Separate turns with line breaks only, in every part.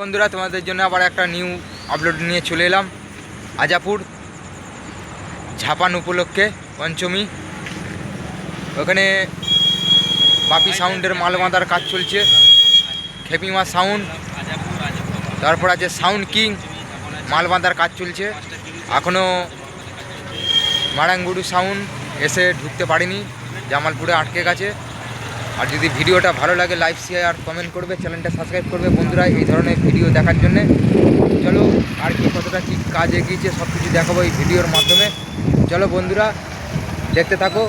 বন্ধুরা, তোমাদের জন্য আবার একটা নিউ আপলোড নিয়ে চলে এলাম। আজাপুর, ঝাপান উপলক্ষে পঞ্চমী। ওখানে বাপি সাউন্ডের মাল বাঁধার কাজ চলছে। খেপিমা সাউন্ড, তারপর আছে সাউন্ড কিং মাল বাঁধার কাজ চলছে। এখনও মারাঙ্গুড়ু সাউন্ড এসে ঢুকতে পারিনি, জামালপুরে আটকে গেছে। আর যদি ভিডিওটা ভালো লাগে লাইক শেয়ার কমেন্ট করবে চ্যানেলটা সাবস্ক্রাইব করবে। বন্ধুরা, এই ধরনের ভিডিও দেখার জন্য চলো আর কি, কতটা কী কাজ এগিয়েছে সব কিছু দেখাবো এই ভিডিওর মাধ্যমে। চলো বন্ধুরা, দেখতে থাকো,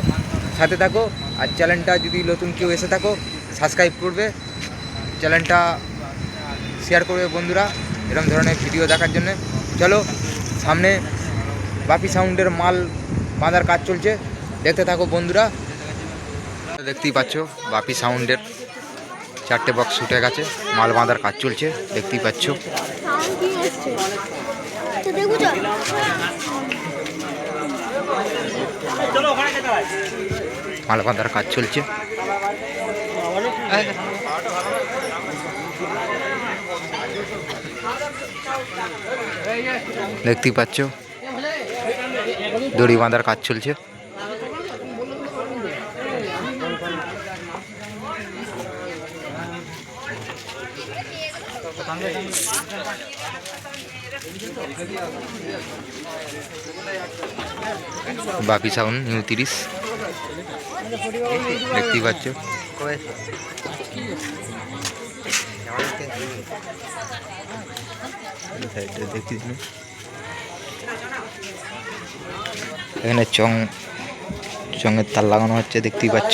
সাথে থাকো, আর চ্যানেলটা যদি নতুন কেউ এসে থাকো সাবস্ক্রাইব করবে। চ্যানেলটা শেয়ার করবে বন্ধুরা এরকম ধরনের ভিডিও দেখার জন্য। চলো, সামনে বাপি সাউন্ডের মাল বাঁধার কাজ চলছে। দেখতে থাকো বন্ধুরা। দেখতেই পাচ্ছ, বাপি সাউন্ডের চারটে বক্স উঠে গেছে, মাল বাঁধার কাজ চলছে, দেখতেই পাচ্ছ। মাল বাঁধার কাজ চলছে। দেখতেই পাচ্ছ, দড়ি বাঁধার কাজ চলছে। বাপি সাউন্ড নিউ তিরিশ। দেখতেই পাচ্ছ। এখানে চং চঙের তার লাগানো হচ্ছে, দেখতেই পাচ্ছ।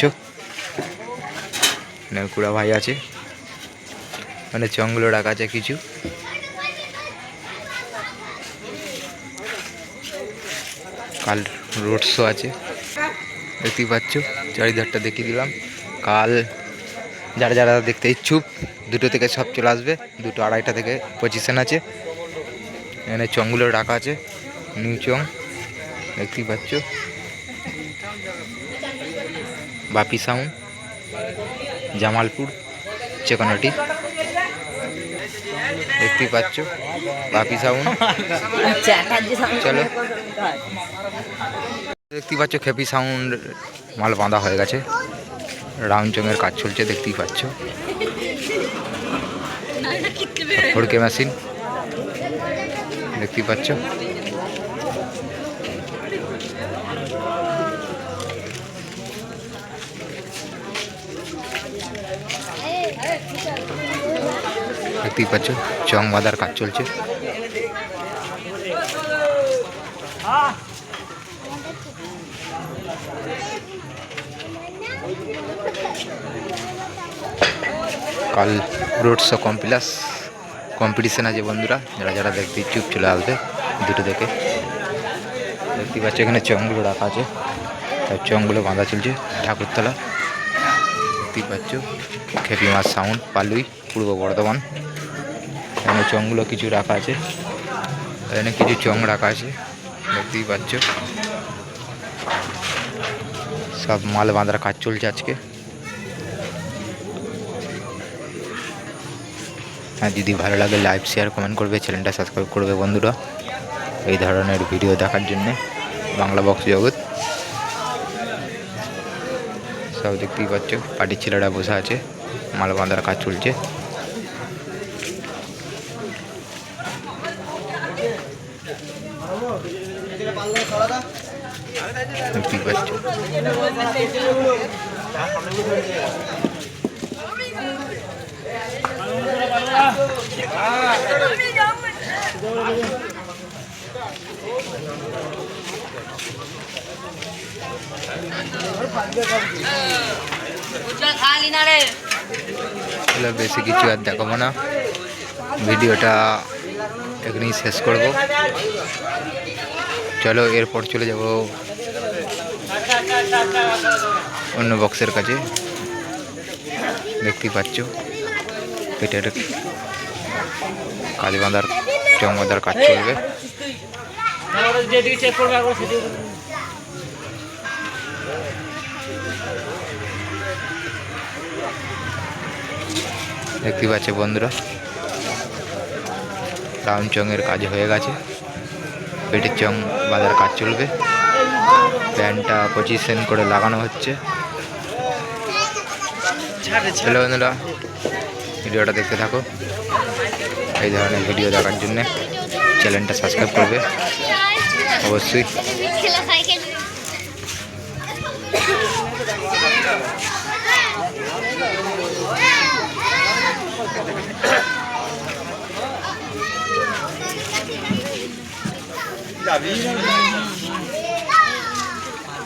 কুড়া ভাই আছে। মানে চংগুলো রাখা আছে কিছু। কাল রোড শো আছে। দেখতেই পাচ্ছ চারিধারটা দেখিয়ে দিলাম। কাল যারা যারা দেখতে ইচ্ছুক দুটো থেকে সব চলে আসবে। দুটো আড়াইটা থেকে পজিশন আছে। এখানে চংগুলো রাখা আছে নিউ চং। দেখতেই পাচ্ছ। বাপি সাউন্ড জামালপুর চেকনটি। দেখতেই পাচ্ছ বাপি সাউন্ড। চলো। দেখতেই পাচ্ছ খেপি সাউন্ড মাল বাঁধা হয়ে গেছে। রাউন্ড চঙের কাজ চলছে, দেখতেই পাচ্ছ। ফড়কে মেশিন দেখতেই পাচ্ছ। দেখতেই পাচ্ছ, চং বাঁধার কাজ চলছে। কাল রোড শো কমপ্লাস কম্পিটিশন আছে বন্ধুরা, যারা যারা দেখতে ইচ্ছুক চলে আসবে, দুটো দেখে। দেখতে পাচ্ছ এখানে চংগুলো রাখা আছে তার চংগুলো বাঁধা চলছে ঠাকুরতলা। দেখতেই পাচ্ছ খেপি মাছ সাউন্ড পালুই, পূর্ব বর্ধমান। এখানে চংগুলো কিছু রাখা আছে, এখানে কিছু চং রাখা আছে। দেখতেই পাচ্ছ সব মাল বাঁধার কাজ চলছে আজকে। হ্যাঁ যদি ভালো লাগে লাইভ শেয়ার কমেন্ট করবে চ্যানেলটা সাবস্ক্রাইব করবে বন্ধুরা। এই ধরনের ভিডিও দেখার জন্য বাংলা বক্স জগৎ। সব দেখতেই পাচ্ছ, পার্টির ছেলেরা বসে আছে, মাল বাঁধার কাজ চলছে দেখতেই পাচ্ছ
খালি না রে
তাহলে বেশি কিছু আর দেখাবো না। ভিডিওটা এখানেই শেষ করব। চলো এরপর চলে যাব অন্য বক্সের কাছে। দেখতেই পাচ্ছ পেটের কাজ বাঁধার চং বাঁধার কাজ চলবে। দেখতে পাচ্ছে বন্ধুরা রাউন্ড চংয়ের কাজ হয়ে গেছে। পেটের চং বাঁধার কাজ চলবে। প্যান্টটা পজিশন করে লাগানো হচ্ছে। হ্যালো বন্ধুরা, ভিডিওটা দেখতে থাকো। এই ধরনের ভিডিও দেখার জন্য চ্যানেলটা সাবস্ক্রাইব করবে। অবশ্যই।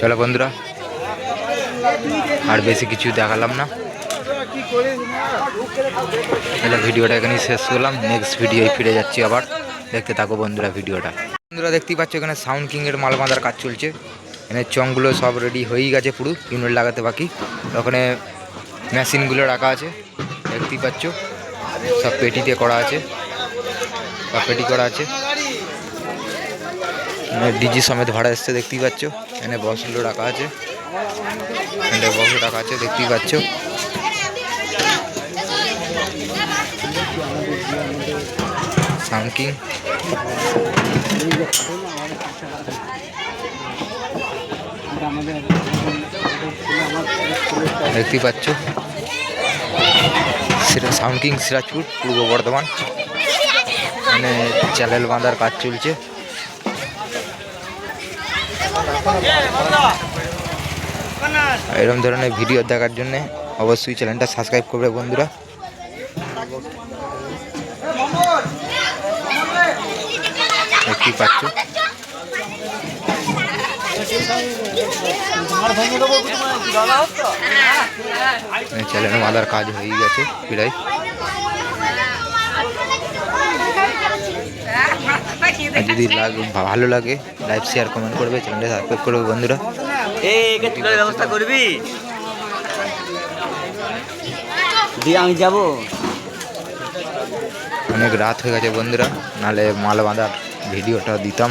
চলো বন্ধুরা, আর বেশি কিছু দেখালাম না। তাহলে ভিডিওটা এখানেই শেষ করলাম। নেক্সট ভিডিওয় ফিরে যাচ্ছি আবার। দেখতে থাকো বন্ধুরা ভিডিওটা। বন্ধুরা, দেখতেই পাচ্ছ এখানে সাউন্ড কিংয়ের মাল বাঁধার কাজ চলছে। এখানে চংগুলো সব রেডি হয়েই গেছে পুরো ইউনিট লাগাতে বাকি। ওখানে মেশিনগুলো রাখা আছে। দেখতেই পাচ্ছ, সব পেটিতে করা আছে। পেটি করা আছে। ডিজি সমেত ভাড়া এসছে, দেখতেই পাচ্ছ। এখানে বক্সগুলো রাখা আছে। এখানে বক্স রাখা আছে, দেখতেই পাচ্ছ। সাউন্ড কিং দেখতেই পাচ্ছ। সাউন্ড কিং সিরাজপুর, পূর্ব বর্ধমান। এখানে চ্যানেল বাঁধার কাজ চলছে। এরকম ধরনের ভিডিও দেখার জন্য অবশ্যই চ্যানেলটা সাবস্ক্রাইব করবে বন্ধুরা। দেখতেই পাচ্ছ। চ্যানেল মাদার কাজ হয়ে গেছে প্রায়। আর যদি লাগে ভালো লাগে লাইভ শেয়ার কমেন্ট করবে চ্যানেলটা সাবস্ক্রাইব করবে বন্ধুরা
ব্যবস্থা করবি দিয়ে আমি যাব
অনেক রাত হয়ে গেছে বন্ধুরা নালে মাল বাঁধার ভিডিওটা দিতাম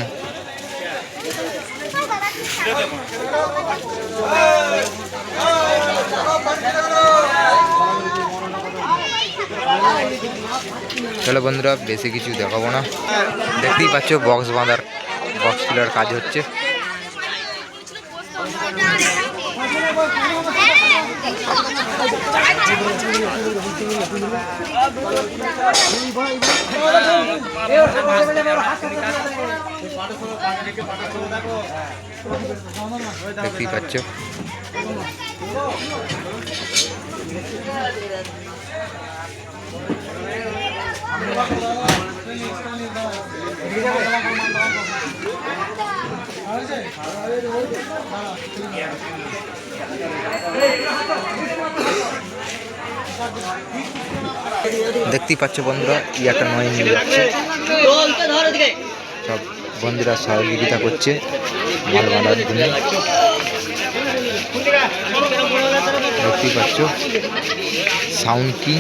চলো বন্ধুরা, বেশি কিছু দেখাবো না। দেখতেই পাচ্ছ বক্স বাঁধার বক্স তোলার কাজ হচ্ছে। দেখতেই পাচ্ছ। দেখতেই পাচ্ছ বন্ধুরা ই একটা নয় নিয়ে যাচ্ছে সব বন্ধুরা সহযোগিতা করছে মাল বাঁধার জন্য। দেখতেই পাচ্ছ সাউন্ড কি?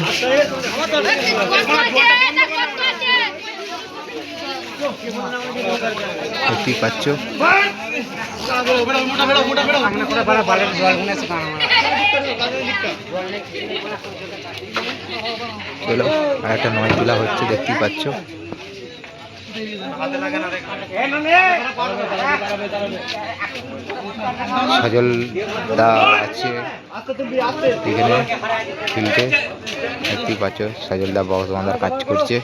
দেখতেই পাচ্ছ। চলো আর একটা নয় তোলা হচ্ছে দেখতেই পাচ্ছ। সজল দা আছে। এখানে ফিল্ডে দেখতেই পাচ্ছ সজল দা বক্স বাঁধার কাজ করছে।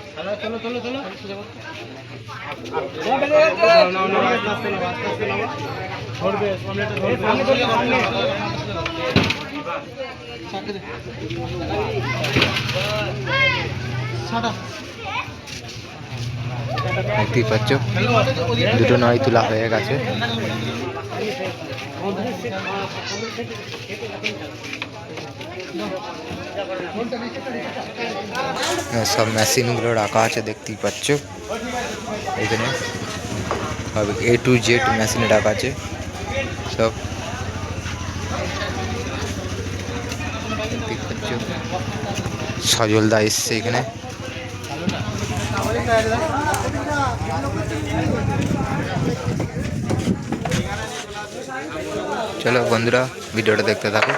দেখতেই পাচ্ছ দুটো নয় তোলা হয়ে গেছে। হ্যাঁ, সব মেশিনগুলো রাখা আছে দেখতেই পাচ্ছ। এখানে এ টু জেড মেশিন রাখা আছে। সব। পাচ্ছ। সজলদা এসছে এখানে। চলো বন্ধুরা ভিডিওটা দেখতে থাকো।